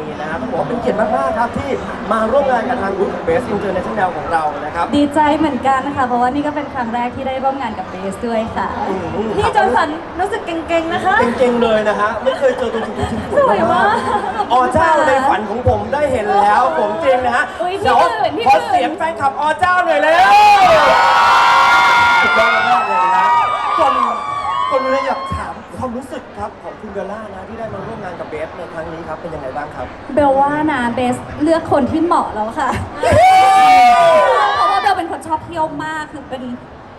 นีนะครับต้องบอกว่าเป็นเกียรติมากๆครับที่มาร่วมงานกับทางกลุ่มเบสอินเตอร์เนชั่นแนลของเรานะครับ ดีใจเหมือนกันนะคะ เพราะว่านี่ก็เป็นครั้งแรกที่ได้ร่วมงานกับเบสด้วยค่ะ อืม พี่จอร์สันรู้สึกเก่งๆนะคะ เก่งๆเลยนะฮะไม่เคยเจอตัวจริงตัวจริงสวยมากอ๋อเจ้าในฝันของผมได้เห็นแล้วผมจริงนะฮะอุ๊ยพี่เดี๋ยวหมื่นพี่ขอหมื่น เสียงแฟนคลับอ๋อเจ้าหน่อยเลยสุดยอดมากเลยนะคนคนเลยอยากถาม ความรู้สึกครับของคุณเบลล่านะที่ได้มาร่วมงานกับเบสในครั้งนี้ครับเป็นยังไงบ้างครับ เบลว่านะเบสเลือกคนที่เหมาะแล้วค่ะ เพราะว่าเบลเป็นคนชอบเที่ยวมากคือเป็น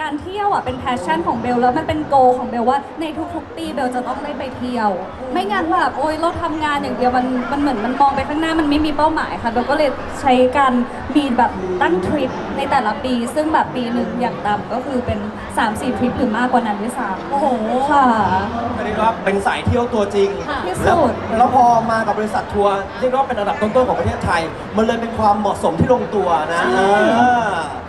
การเที่ยวอะเป็นแพชชั่นของเบลแล้วมันเป็นโกของเบลว่าในทุกๆปีเบลจะต้องได้ไปเที่ยว ไม่งั้นแบบโอ๊ยเราทำงานอย่างเดียวมันมันเหมือนมันมองไปข้างหน้ามันไม่มีเป้าหมายค่ะเบลก็เลยใช้การ มีแบบตั้งทริปในแต่ละปี ซึ่งแบบปีหนึ่งอย่างต่ำก็คือเป็น 3-4 ทริปหรือมากกว่านั้นด้วยซ้ำโอ้โหค่ะ เรียกว่าเป็นสายเที่ยวตัวจริงค่ะที่สุแล้วดแล้วพอมากับบริษัททัวร์เรียกว่าเป็นระดับต้นๆของประเทศไทย มันเลยเป็นความเหมาะสมที่ลงตัวนะใช่อ่า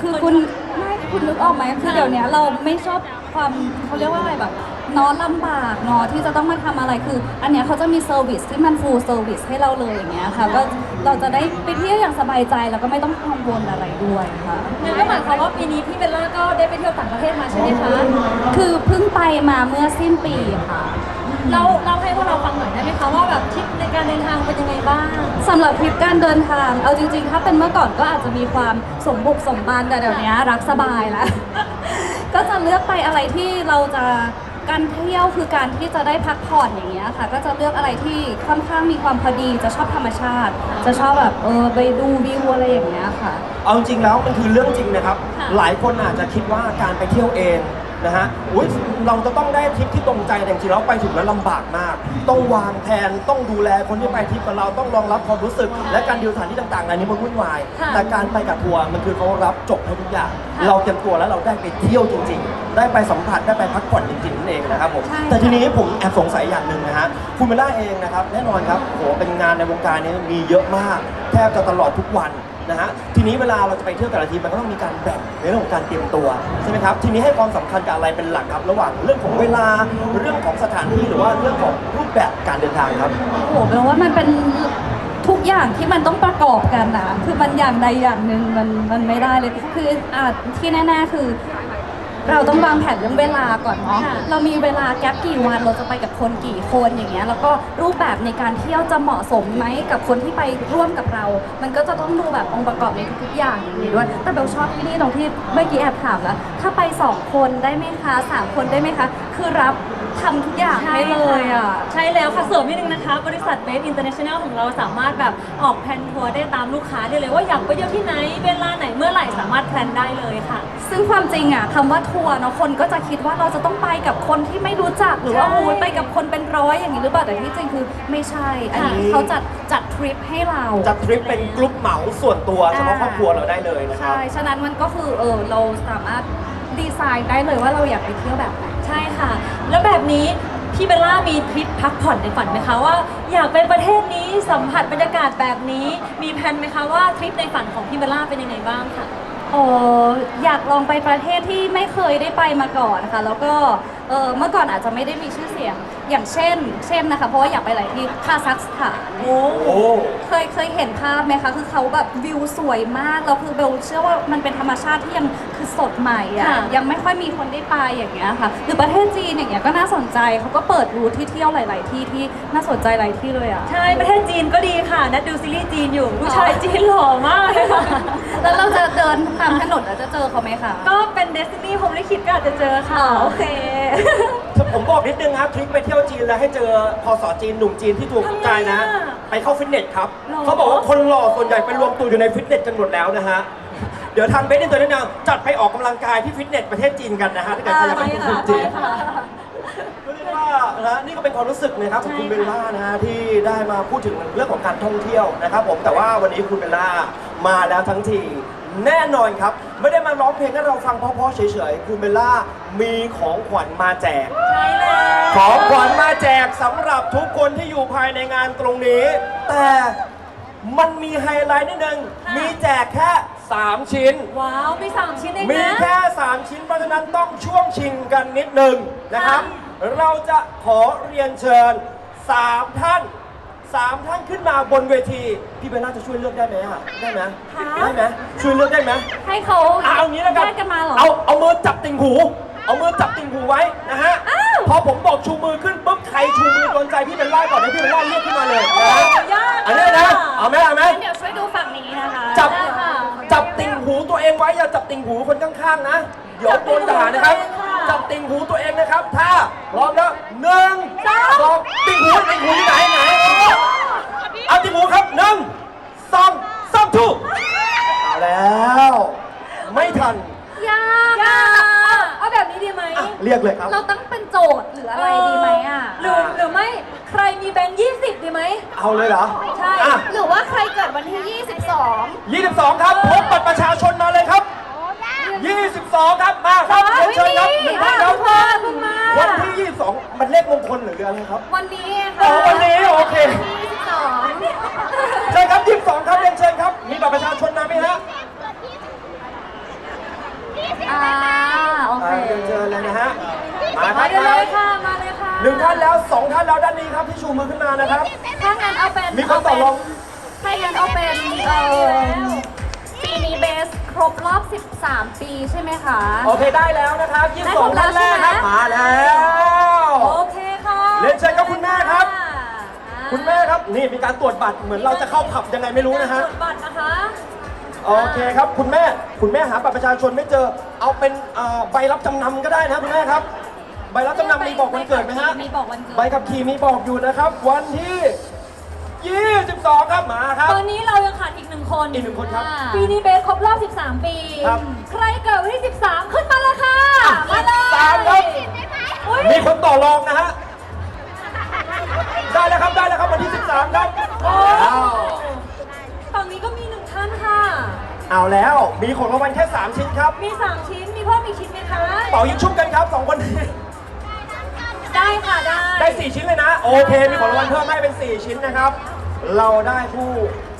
คือคุณไม่คุณนึกออกไหมคือเดี๋ยวนี้เราไม่ชอบความเขาเรียกว่าอะไรแบบนอนลำบากเนอะที่จะต้องมาทำอะไรคือ อันเนี้ยเขาจะมีเซอร์วิสที่มันฟูลเซอร์วิสให้เราเลยอย่างเงี้ยค่ะก็ เราจะได้ไปเที่ยวอย่างสบายใจแล้วก็ไม่ต้องกังวลอะไรด้วยค่ะงั้นก็หมายความว่าปีนี้พี่เบลล่าก็ได้ไปเที่ยวต่างประเทศมาใช่ไหมคะคือเพิ่งไปมาเมื่อสิ้นปีค่ะ เราเล่าให้พวกเราฟังหน่อยได้ไหมคะว่าแบบทริปในการเดินทางเป็นยังไงบ้างสำหรับทริปการเดินทาง เอาจริง ๆ ถ้าเป็นเมื่อก่อนก็อาจจะมีความสมบุกสมบันแต่เดี๋ยวนี้รักสบายแล้ว ก็จะเลือกไปอะไรที่เราจะ การเที่ยวคือการที่จะได้พักผ่อนอย่างเงี้ยค่ะ ก็จะเลือกอะไรที่ค่อนข้างมีความพอดีจะชอบธรรมชาติ จะชอบแบบเออไปดูวิวอะไรอย่างเงี้ยค่ะ เอาจริงแล้วมันคือเรื่องจริงนะครับ ค่ะ หลายคนอาจจะคิดว่าการไปเที่ยวเองนะฮะอุ๊ยเราจะต้องได้ทริปที่ตรงใจแต่จริงๆแล้วไปถึงแล้วลำบากมาก ต้องวางแผนต้องดูแลคนที่ไปทริปกับเราต้องรองรับความรู้สึก และการดีลสถานที่ต่างๆอันนี้มันวุ่นวาย ค่ะแต่การไปกับทัวร์มันคือเขารับจบให้ทุกอย่าง ค่ะ เราเตรียมตัวแล้วเราได้ไปเที่ยวจริงๆ ได้ไปสัมผัสได้ไปพักผ่อนจริงๆนั่นเองนะครับผม ใช่แต่ทีนี้ผมแอบสงสัยอย่างหนึ่งนะฮะ คุณเบลล่าเองนะครับแน่นอนครับโอ้โหเป็นงานในวงการนี้มีเยอะมาก แทบจะตลอดทุกวันนะฮะ ทีนี้เวลาเราจะไปเที่ยวแต่ละทีมันก็ต้องมีการแบ่งในเรื่องของการเตรียมตัวใช่ไหมครับ ทีนี้ให้ความสำคัญกับอะไรเป็นหลักครับ ระหว่างเรื่องของเวลา เรื่องของสถานที่หรือว่าเรื่องของรูปแบบการเดินทางครับ โอ้โหแปลว่ามันเป็นทุกอย่างที่มันต้องประกอบกันนะคือมันอย่างใดอย่างหนึ่งมันมันไม่ได้เลย คืออะที่แน่ๆคือ เราต้องวางแผนเรื่องเวลาก่อนเนาะ ค่ะ เรามีเวลาแก๊ปกี่วัน เราจะไปกับคนกี่คนอย่างเงี้ย แล้วก็รูปแบบในการเที่ยวจะเหมาะสมไหมกับคนที่ไปร่วมกับเรา มันก็จะต้องดูแบบองค์ประกอบในทุกๆอย่างอย่างนี้ด้วย แต่เบลชอบที่นี่ตรงที่เมื่อกี้แอบถามแล้ว ถ้าไปสองคนได้ไหมคะสามคนได้ไหมคะ คือรับทำทุกอย่างให้เลยอะ ใช่แล้วค่ะเสริมนิดนึงนะคะ บริษัทเบสอินเตอร์เนชั่นแนลของเราสามารถแบบออกแพลนทัวร์ได้ตามลูกค้าได้เลยว่าอยากไปเที่ยวที่ไหน เวลาไหนเมื่อไหร่สามารถแพลนได้เลยค่ะ ซึ่งความจริงอะคำว่าทัวร์เนาะคนก็จะคิดว่าเราจะต้องไปกับคนที่ไม่รู้จักหรือว่าใช่ โอ้ยไปกับคนเป็นร้อยอย่างนี้หรือเปล่าแต่ที่จริงคือไม่ใช่ อันนี้ค่ะเขาจัดจัดทริปให้เรา จัดทริปเป็นกลุ่มเหมาส่วนตัวเฉพาะครอบครัวเราได้เลยนะครับ ใช่ ฉะนั้นมันก็คือเออเราสามารถดีไซน์ได้เลยว่าเราอยากไปเที่ยวแบบไหน ใช่ค่ะ แล้วแบบนี้ พี่เบลล่ามีทริปพักผ่อนในฝันไหมคะว่า อยากไปประเทศนี้สัมผัสบรรยากาศแบบนี้ มีแผนไหมคะว่าทริปในฝันของพี่เบลล่าเป็นยังไงบ้างค่ะ โอ้อยากลองไปประเทศที่ไม่เคยได้ไปมาก่อนนะคะแล้วก็ เออเมื่อก่อนอาจจะไม่ได้มีชื่อเสียง อย่างเช่น เช่นนะคะ เพราะว่าอยากไปหลายที่คาซัคสถาน โอ้โอ้เคยเคยเห็นภาพไหมคะ คือเขาแบบวิวสวยมากแล้วคือเบลเชื่อว่ามันเป็นธรรมชาติที่ยังคือสดใหม่อะค่ะยังไม่ค่อยมีคนได้ไปอย่างเงี้ยค่ะ หรือประเทศจีนอย่างเงี้ยก็น่าสนใจเขาก็เปิดรูทที่เที่ยวหลาย ๆ ที่ที่น่าสนใจหลายที่เลยอะ ใช่ ประเทศจีนก็ดีค่ะ นัดดูซีรีส์จีนอยู่ ผู้ชายจีนหล่อมากเลยค่ะ แล้วเราจะเดินตามถนนแล้วจะเจอเขาไหมคะ ก็เป็นเดสตินีผมลิขิตก็อาจจะเจอค่ะอ๋อโอเคผมบอกนิดนึงครับทริคไปเที่ยวจีนแล้วให้เจอพอสอจีนหนุ่มจีนที่ถูกใจนะทำไงอะไปเข้าฟิตเนสครับหรอเขาบอกว่าคนหล่อส่วนใหญ่ไปรวมตัวอยู่ในฟิตเนสกันหมดแล้วนะฮะ เดี๋ยวทางเบสอินเตอร์เนชั่นแนลจัดไปออกกำลังกายที่ฟิตเนสประเทศจีนกันนะฮะถ้าเกิดใครอยากไปดูคนจีนค่ะก็เรียกว่านะนี่ก็เป็นความรู้สึกนะครับของคุณเบลล่านะฮะที่ได้มาพูดถึงเรื่องของการท่องเที่ยวนะครับ ผมแต่ว่าวันนี้คุณเบลล่ามาแล้วทั้งที แน่นอนครับ ไม่ได้มาร้องเพลงให้เราฟังเพราะๆเฉยๆคุณเบลล่ามีของขวัญมาแจก ใช่แล้วของขวัญมาแจกสำหรับทุกคนที่อยู่ภายในงานตรงนี้ แต่มันมีไฮไลท์นิดนึง มีแจกแค่ 3 ชิ้น ว้าวมีสามชิ้นเองมีนะ แค่ 3 ชิ้นเพราะฉะนั้นต้องช่วงชิงกันนิดนึงนะครับ เราจะขอเรียนเชิญ 3 ท่าน 3ท่านขึ้นมาบนเวที พี่เบลล่าจะช่วยเลือกได้ไหมอะได้ไหมได้ไหมช่วยเลือกได้ไหมให้เขาอะเอางี้แล้วกันแยกกันมาเหรอ เอาเอามือจับติ่งหู เอามือจับติ่งหูไว้นะฮะอ้าว พอผมบอกชูมือขึ้นปุ๊บใครชูมือโดนใจพี่เบลล่าก่อนให้พี่เบลล่าเรียกขึ้นมาเลยโอ้นะฮะยากอันนี้นะเอาไหมเอาไหมงั้นเดี๋ยวช่วยดูฝั่งนี้นะคะจับได้ค่ะ จับติ่งหูตัวเองไว้อย่าจับติ่งหูคนข้างๆนะเดี๋ยวโดนด่านะครับ จับติ่งหู ตัวเองนะครับ ถ้าพร้อมแล้วหนึ่งสองติ่งหูติ่งหูที่ไหนไหนเอาติ่งหูครับหนึ่งสองสามถูกเอาแล้ว ไม่ทัน ยากอะเอาเอาแบบนี้ดีไหมอะเรียกเลยครับ เราตั้งเป็นโจทย์หรืออะไรดีไหมอะหรือหรือไม่ใครมีแบงค์ยี่สิบดีไหม เอาเลยเหรอใช่ อะหรือว่าใครเกิดวันที่ 22 22 ครับพกบัตรประชาชนมาเลยครับ 22 ครับ มาครับเรียนเชิญครับหนึ่งท่านครับ คุณมา วันที่ 22 มันเลขมงคลหรืออะไรครับ วันนี้ อ๋อ ค่ะ วันนี้โอเค 22 ใช่ครับ 22 ครับเรียนเชิญครับ มีบัตรประชาชนมาไหมฮะ อ่าโอเค อ่าเรียนเชิญเลยนะฮะ มาค มา รับ เลยค่ะ มาเลยค่ะ หนึ่งท่านแล้วสองท่านแล้วด้านนี้ครับที่ ชูมือขึ้นมานะครับ ถ้างั้นเอาเป็นมีคนต่อรองถ้างั้นเอาเป็นเอ่อปีนี้เบสครบรอบ 13 ปีใช่ไหมคะ โอเคได้แล้วนะครับได้ครบ22แล้ท่าวนแรกครับใช่ไหมมาแล้ว โอเคค่ะเรียนเชิญครับคุณแม่ครับอ่าคุณแม่ครับนี่มีการตรวจบัตรเหมือนเราจะเข้าผับยังไงไม่รู้นะฮะกดบัตรนะคะ โอเคครับคุณแม่ คุณแม่หาบัตรประชาชนไม่เจอ เอาเป็นเอ่อใบรับจำนำก็ได้นะคุณแม่ครับ ใบรับจำนำมีบอกวันเกิดไหมฮะ มีบอกวันเกิด ใบขับขี่มีบอกอยู่นะครับ วันที่ 22 ครับมาครับ ตอนนี้เรายังขาดอีกหนึ่งคนอีกหนึ่งคนครับปีนี้เบสครบรอบ 13 ปี ครับ ใครเกิดวันที่ 13 ขึ้นมาเลยค่ะอะมาเลย13ครับ อุ๊ยมีคนต่อรองนะฮะ ได้แล้วครับได้แล้วครับวันที่ 13 ครับโอ้อ้าวฝั่งนี้ก็มีหนึ่งท่านค่ะ เอาแล้วมีของรางวัลแค่ 3 ชิ้นครับมี 3 ชิ้น มีเพิ่มอีกชิ้นไหมคะ เป่ายิงชุบกันครับสองคนนี้ได้ ค่ะ ได้ได้ 4 ชิ้นเลยนะ โอเค มีของรางวัลเพิ่มให้เป็น 4 ชิ้นนะครับ เราได้ผู้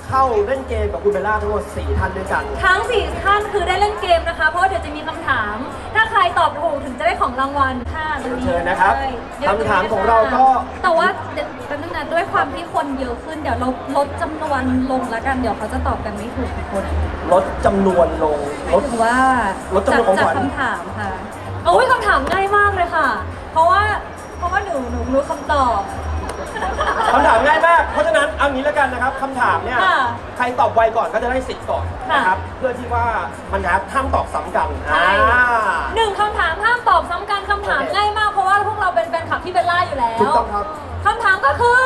เข้าเล่นเกมกับคุณเบลล่าทั้งหมด 4 ท่านด้วยกัน ทั้ง4ท่านคือได้เล่นเกมนะคะ เพราะเดี๋ยวจะมีคำถาม ถ้าใครตอบถูกถึงจะได้ของรางวัลค่ะตรงนี้เชิญนะครับใช่เดี๋ยวคำถามของเราก็ แต่ว่าเดี๋ยวแป๊บนึงนะด้วยความที่คนเยอะขึ้นเดี๋ยวเราลดจำนวนลงแล้วกันเดี๋ยวเขาจะตอบกันไม่ถูกทุกคนลดจำนวนลงหลมายดถึงว่าลดจำนวนของขวัญจากคำถามค่ะโอ้ยคำถามง่ายมากเลยค่ะ เพราะว่าเพราะว่าห นูหนูรู้คำตอบ คำถามง่ายมาก เพราะฉะนั้นเอางี้แล้วกันนะครับคำถามเนี่ยค่ะใครตอบไวก่อนก็จะได้สิทธิ์ก่อนค่ะนะครับ เพื่อที่ว่ามันจะห้ามตอบซ้ำกันใช่ อ่า หนึ่งคำถามห้ามตอบซ้ำกันคำถามโอเค ง่ายมากเพราะว่าพวกเราเป็นแฟนคลับพี่เบลล่าอยู่แล้วถูกต้องครับ คำถามก็คือ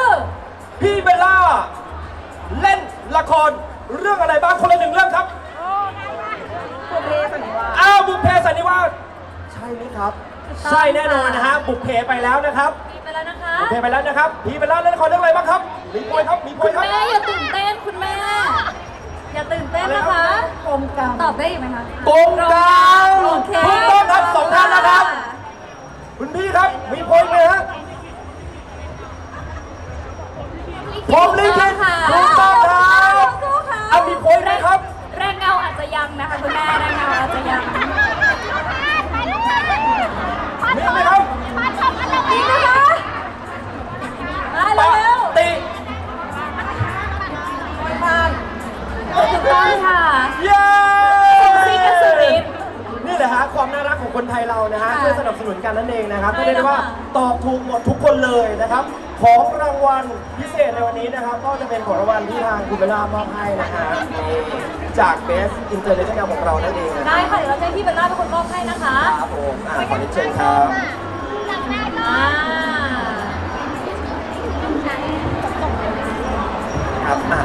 พี่เบลล่า เล่นละครเรื่องอะไรบ้างคนละหนึ่งเรื่องครับบุพเพสันนิวาสอ้าวบุพเพสันนิวาสใช่ไหมครับถูกต้อง ใช่แน่นอนนะฮะบุพเพไปแล้วนะครับมีไปแล้วนะคะบุพเพไปแล้วนะครับพี่เบลล่าเล่นละครเรื่องอะไรบ้างครับมีโพยครับมีโพคุยณครับ แม่อย่าตื่นเต้นคุณแม่ อย่าตื่นเต้นนะคะกรมกรรมตอบได้อีกไหมคะโกงกลางโอเคถูกต้องครับสองท่านนะครับ คุณพี่ครับมีโพยไหมฮะผมลิขิตค่ะถูกต้องครับสู้ค่ะเอามีโพยไหมครับ แรงเงาอาจจะยังนะคะคุณแม่แรงเงาอาจจะยัง มีไหมครับมีไหมคะมาเร็วฏิถูกต้องค่ะเย้ซีกับสุรินทร์นี่แหละฮะความน่ารักของคนไทยเรานะฮะค่ะช่วยสนับสนุนกันนั่นเองนะครับใช่ก็เรียกได้ว่าค่ะ ตอบถูกหมดทุกคนเลยนะครับ ของรางวัลพิเศษในวันนี้นะครับ ก็จะเป็นของรางวัลที่ทางคุณเบลล่ามอบให้นะฮะนี่จาก Best International ของเรานั่นเองนะคได้รับค่ะเดี๋ยวเราจะให้พี่เบลล่าเป็นคนมอบให้นะคะครับผมอ่าขอเรียนเชิญครับจำได้ปอ่าครับอะ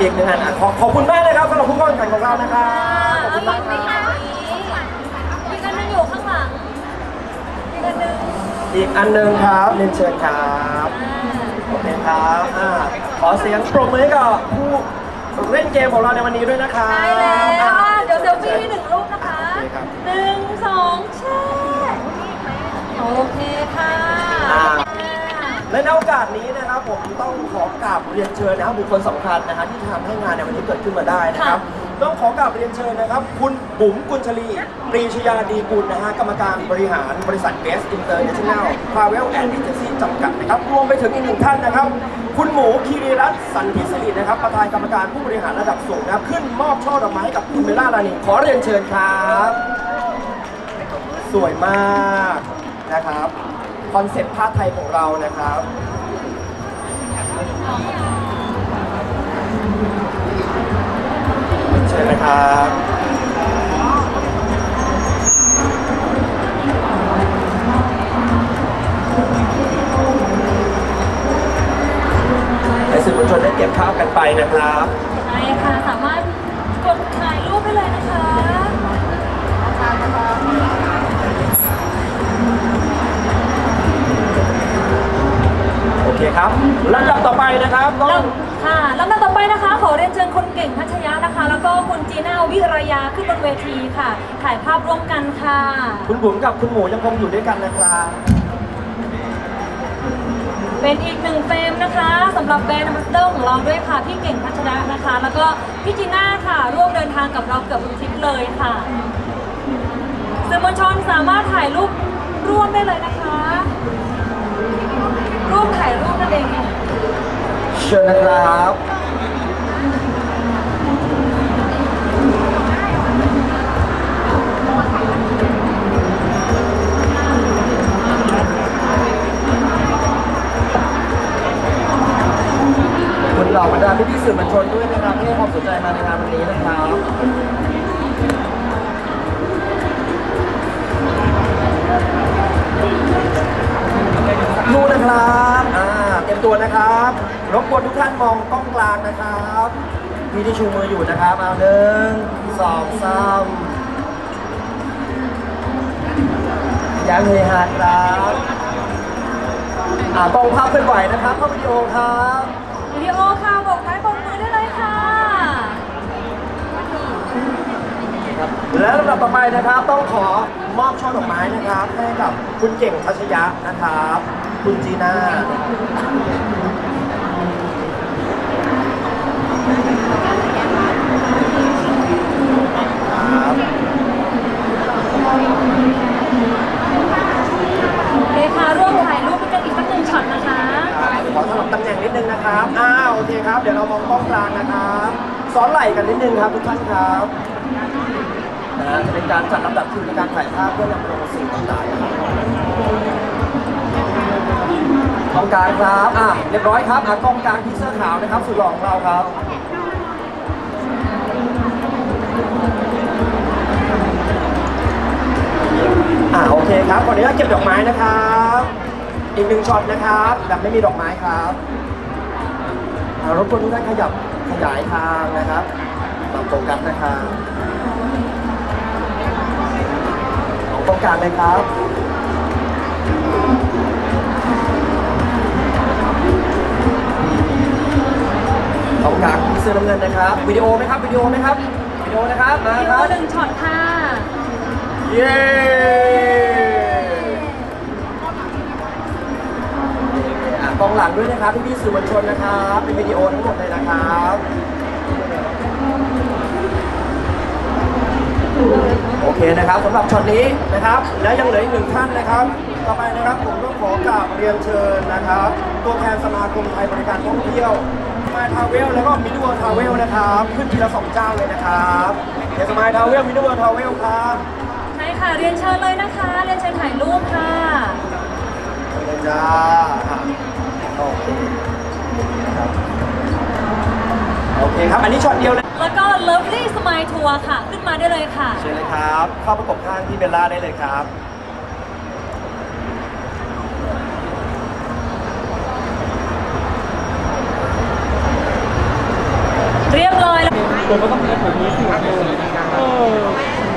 อีกหนึ่งอันอะขอขอบคุณมากเลยครับสำหรับผู้เข้าแข่งขันของเรานะครับขอบคุณมากครับ อีกอันหนึ่งครับเรียนเชิญครับอ่าโอเคครับอ่าขอเสียงปรบมือให้กับผู้เล่นเกมของเราในวันนี้ด้วยนะครับได้แล้วอะอะเดี๋ยวเซลฟี่หนึ่งรูปนะคะโอเคครับหนึ่งสองแช่โอเคค่ะอ่า และในโอกาสนี้นะครับผมต้องขอกราบเรียนเชิญนะครับบุคคลสำคัญนะฮะที่ทำให้งานในวันนี้เกิดขึ้นมาได้นะครับ ต้องขอกราบเรียนเชิญนะครับ คุณบุ๋มกุลชลี ปรีชยาดีกุลนะฮะ กรรมการบริหารบริษัทเบสอินเตอร์เนชั่นแนลทราเวลแอนด์เอเจนซี่จำกัดนะครับ รวมไปถึงอีกหนึ่งท่านนะครับ คุณหมูคีรีรัตน์สันทิสิรินะครับ ประธานกรรมการผู้บริหารระดับสูงนะครับ ขึ้นมอบช่อดอกไม้ให้กับคุณเบลล่าลานีขอเรียนเชิญครับ สวยมากนะครับ คอนเซ็ปต์ผ้าไทยของเรานะครับ เชิญนะครับให้สื่อมวลชนได้เก็บภาพกันไปนะครับ ใช่ค่ะสามารถ เคครับลำดับต่อไปนะครับต้อแล้งวค่ะลำดับต่อไปนะคะ ขอเรียนเชิญคนเก่งพัชยะนะคะ แล้วก็คุณจีน่าวิรยาขึ้นบนเวทีค่ะ ถ่ายภาพร่วมกันค่ะ คุณบุ๋มกับคุณหมูยังคงอยู่ด้วยกันนะครับเป็นอีกหนึ่งเฟรมนะคะสำหรับแบรนด์มัสเตอร์ของเราด้วยค่ะพี่เก่งพัชระนะคะ แล้วก็พี่จีน่าค่ะ ร่วมเดินทางกับเราเกือบทุกทริปเลยค่ะสื่อมวลชนสามารถถ่ายรูปร่วมได้เลยนะคะ ร่วมถ่ายรูปนั่นเองเชิญนะครับคุณเหล่าบรรดาพี่ๆสื่อมวลชนด้วยนะครับที่ให้ความสนใจมาในงานวันนี้นะครับ ครับอ่าเตรียมตัวนะครับรบกวนทุกท่านมองกล้องกลางนะครับพี่ที่ชูมืออยู่นะครับเอาหนึ่งสองสามยังเฮฮาครับอ่ากล้องภาพเคลื่อนไหวนะครับเข้าวิดีโอครับวิดีโอค่ะบอกท้ายบอกมือได้เลยค่ะและลำดับต่อไปนะครับต้องขอมอบช่อดอกไม้นะครับ ให้กับคุณเก่งทัชยะนะครับ คุณจีน่าครับโอเคค่ะร่วมถ่ายรูปกันอีกสักหนึ่งช็อตนะคะขอสลับตำแหน่งนิดนึงนะครับอ้าวโอเคครับ เดี๋ยวเรามองกล้องกลางนะครับซ้อนไหล่กันนิดนึงครับทุกท่านครับนะฮะจะเป็นการจัดลำดับคิวในการถ่ายภาพเพื่อนำไปลงสิ่งต่างๆนะครับ กล้องกลางครับอะเรียบร้อยครับอะกล้องกลางที่เสื้อขาวนะครับสุดหล่อของเราครับอ่าโอเคครับขออนุญาเก็บดอกไม้นะครับ อีกหนึ่งช็อตนะครับแบบไม่มีดอกไม้ครับอ่ารบกวนทุกท่านขยับขยายทางนะครับปรับโฟกัสนะครับของตรงกลางเลยครับ ตรงกลางมีเสื้อน้ำเงินนะครับวิดีโอไหมครับวิดีโอไหมครับวิดีโอนะครับมาวิดีคโอรับหนึ่งช็อตค่ะ เย้อะกองหลังด้วยนะครับพี่พี่ๆสื่อมวลชนนะครับเป็นวิดีโอทั้งหมดเลยนะครับโอเคนะครับสำหรับช็อตนี้นะครับและยังเหลืออีกหนึ่งท่านนะครับ ต่อไปนะครับผมต้องขอกราบเรียนเชิญนะครับ ตัวแทนสมาคมไทยบริการท่องเที่ยว มาทาเวลแล้วก็มินิเวิร์ทาเวลนะครับ ขึ้นทีละสองเจ้าเลยนะครับเดี๋ยวสมายทาเวลมินิเวิร์ทาเวลครับใช่ค่ะเรียนเชิญเลยนะคะ เรียนเชิญถ่ายรูปค่ะเลยจ้าอะโอเคครับโอเคครับ อันนี้ช็อตเดียวเลยแล้วก็ Lovely Smile Tour ค่ะ ขึ้นมาได้เลยค่ะ เชิญเลยครับ เข้าประกบข้างพี่เบลล่าได้เลยครับ เรียบเลย เดี๋ยวก็ต้องเรียนแบบนี้สิเออ